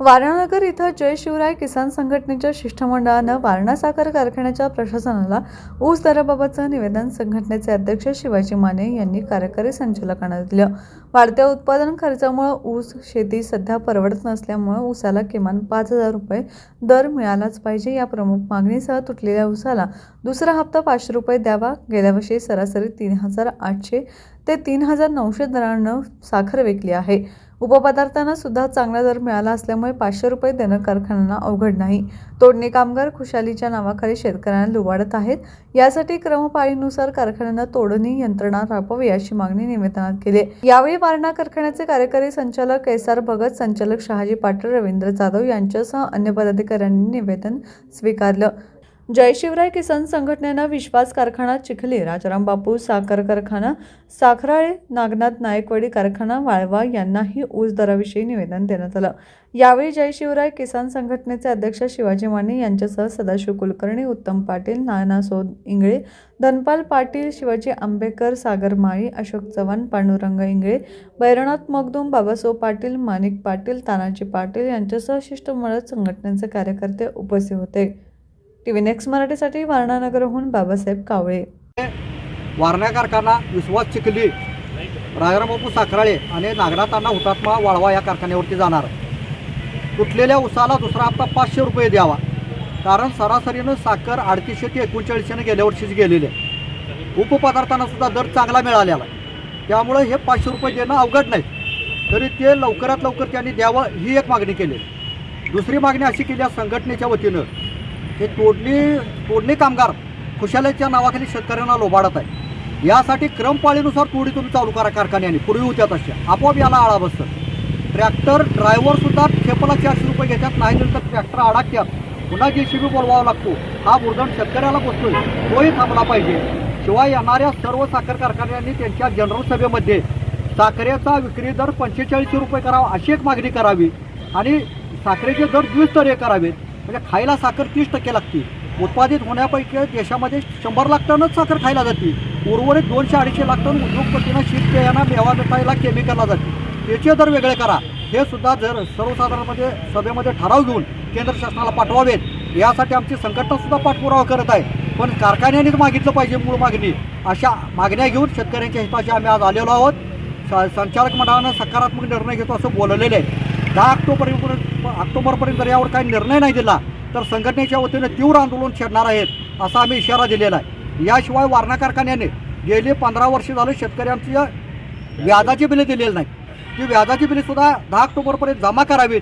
वारणानगर इथं जय शिवराय किसान संघटनेच्या शिष्टमंडळानं वारणा साखर कारखान्याच्या प्रशासनाला ऊस दराबाबतचं निवेदन संघटनेचे अध्यक्ष शिवाजी माने यांनी कार्यकारी संचालकांना दिलं. वाढत्या उत्पादन खर्चामुळे ऊस शेती सध्या परवडत नसल्यामुळे ऊसाला किमान पाच हजार रुपये दर मिळालाच पाहिजे या प्रमुख मागणीसह तुटलेल्या ऊसाला दुसरा हप्ता पाचशे रुपये द्यावा. गेल्या वर्षी सरासरी तीन हजार आठशे ते तीन हजार नऊशे दरानं साखर विकली आहे. उपपदार्थांना सुद्धा चांगला दर मिळाला असल्यामुळे पाचशे रुपये देणं कारखान्यांना अवघड नाही. तोडणी कामगार खुशालीच्या नावाखाली शेतकऱ्यांना लुबाडत आहेत. यासाठी क्रमपाळीनुसार कारखान्यांना तोडणी यंत्रणा राबवावी अशी मागणी निवेदनात केली यावेळी वारणा कारखान्याचे कार्यकारी संचालक केसार भगत संचालक शहाजी पाटील रवींद्र जाधव यांच्यासह अन्य पदाधिकाऱ्यांनी निवेदन स्वीकारलं. जयशिवराय किसान संघटनेनं विश्वास कारखाना चिखली राजाराम बापू साखर कारखाना साखराळे नागनाथ नायकवाडी कारखाना वाळवा यांनाही ऊस दराविषयी निवेदन देण्यात आलं. यावेळी जयशिवराय किसान संघटनेचे अध्यक्ष शिवाजी माने यांच्यासह सदाशिव कुलकर्णी उत्तम पाटील नाना सोद इंगळे धनपाल पाटील शिवाजी आंबेकर सागर माळी अशोक चव्हाण पांडुरंग इंगळे बैरनाथ मगदूम बाबासाहेब पाटील माणिक पाटील तानाजी पाटील यांच्यासह शिष्टमंडळ संघटनेचे कार्यकर्ते उपस्थित होते. टी व्ही नेक्स्ट मराठीसाठी वारणानगरहून बाबासाहेब कावळे. वारण्या कारखाना विश्वास चिखली राजारामबापू साखराळे आणि नागनाथांना हुतात्मा वाळवा या कारखान्यावरती जाणार. तुटलेल्या उसाला दुसरा हप्ता पाचशे रुपये द्यावा. कारण सरासरीनं साखर अडतीसशे ते एकोणचाळीसशेनं गेल्या वर्षीच गेलेली आहे. उपपदार्थांना सुद्धा दर चांगला मिळालेला आहे. त्यामुळं हे पाचशे रुपये देणं अवघड नाही. तरी ते लवकरात लवकर त्यांनी द्यावं ही एक मागणी केली दुसरी मागणी अशी केली आहे संघटनेच्या वतीनं. हे तोडणी तोडणी कामगार खुशाल्याच्या नावाखाली शेतकऱ्यांना लोबाडत आहे यासाठी क्रमपाळीनुसार तोडी तुम्ही चालू करा कारखान्याने पूर्वी होत्या तशा. आपोआप याला आळा बसतं. ट्रॅक्टर ड्रायव्हरसुद्धा खेपला चारशे रुपये घेतात नाही तर ट्रॅक्टर अडकतात. पुन्हा जे शिबी बोलवावा लागतो. हा बुरदण शेतकऱ्याला बसतोय. तोही थांबला पाहिजे. शिवाय येणाऱ्या सर्व साखर कारखान्यांनी त्यांच्या जनरल सभेमध्ये साखरेचा विक्री दर पंचेचाळीसशे रुपये करावा अशी एक मागणी करावी आणि साखरेचे दर द्विस्तरीय करावेत. म्हणजे खायला साखर तीस टक्के लागते. उत्पादित होण्यापैकी देशामध्ये शंभर लाख टनच साखर खायला जाते. उर्वरित दोनशे अडीचशे लाख टन उद्योगपतींना शेतकऱ्यांना मेवा मिठाईला केमिकलला जाते. त्याचे दर वेगळे करा. हे सुद्धा जर सर्वसाधारणमध्ये सभेमध्ये ठराव घेऊन केंद्र शासनाला पाठवावेत यासाठी आमची संघटनासुद्धा पाठपुरावा करत आहे. पण कारखान्यानेच मागितलं पाहिजे मूळ मागणी. अशा मागण्या घेऊन शेतकऱ्यांच्या हिताशी आम्ही आज आलेलो आहोत. संचालक मंडळानं सकारात्मक निर्णय घेतो असं बोललेलं आहे. दहा ऑक्टोबरपर्यंत ऑक्टोबरपर्यंत जर यावर काही निर्णय नाही दिला तर संघटनेच्या वतीने तीव्र आंदोलन छेडणार आहेत असा आम्ही इशारा दिलेला आहे. याशिवाय वारणा कारखान्याने गेले पंधरा वर्ष झाले शेतकऱ्यांची व्याजाची बिले दिलेली नाही ती व्याजाची बिले सुद्धा दहा ऑक्टोबरपर्यंत जमा करावीत.